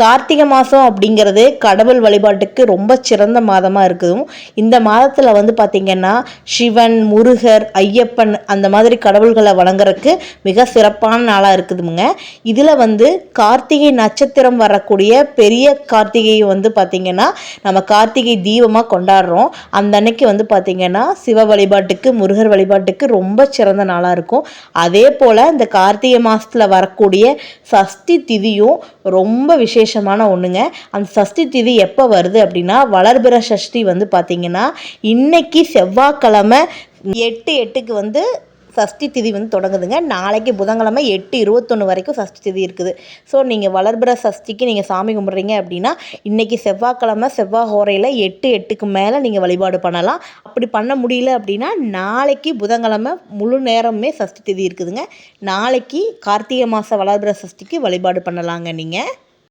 கார்த்திகை மாதம் அப்படிங்கிறது கடவுள் வழிபாட்டுக்கு ரொம்ப சிறந்த மாதமாக இருக்குதும். இந்த மாதத்தில் வந்து பார்த்திங்கன்னா சிவன் முருகர் ஐயப்பன் அந்த மாதிரி கடவுள்களை வணங்குறதுக்கு மிக சிறப்பான நாளாக இருக்குதுங்க. இதில் வந்து கார்த்திகை நட்சத்திரம் வரக்கூடிய பெரிய கார்த்திகையை வந்து பார்த்திங்கன்னா நம்ம கார்த்திகை தீபமாக கொண்டாடுறோம். அந்த அன்னைக்கு வந்து பார்த்திங்கன்னா சிவ வழிபாட்டுக்கு முருகர் வழிபாட்டுக்கு ரொம்ப சிறந்த நாளாக இருக்கும். அதே போல் இந்த கார்த்திகை மாதத்தில் வரக்கூடிய சஷ்டி திதியும் ரொம்ப விசேஷமான ஒன்றுங்க அந்த சஷ்டி திதி எப்போ வருது அப்படின்னா வளர்பிற சஷ்டி வந்து பார்த்திங்கன்னா இன்னைக்கு செவ்வாய்க்கிழமை எட்டு எட்டுக்கு வந்து சஷ்டி திதி வந்து தொடங்குதுங்க. நாளைக்கு புதன்கிழமை எட்டு இருபத்தொன்று வரைக்கும் சஷ்டி திதி இருக்குது. ஸோ நீங்கள் வளர்பிற சஷ்டிக்கு நீங்கள் சாமி கும்பிட்றீங்க அப்படின்னா இன்றைக்கி செவ்வாய்க்கிழமை செவ்வாய் ஹோரையில் எட்டு எட்டுக்கு மேலே நீங்கள் வழிபாடு பண்ணலாம். அப்படி பண்ண முடியல அப்படின்னா நாளைக்கு புதன்கிழமை முழு நேரமே சஷ்டி திதி இருக்குதுங்க. நாளைக்கு கார்த்திகை மாத வளர்பிற சஷ்டிக்கு வழிபாடு பண்ணலாங்க நீங்கள்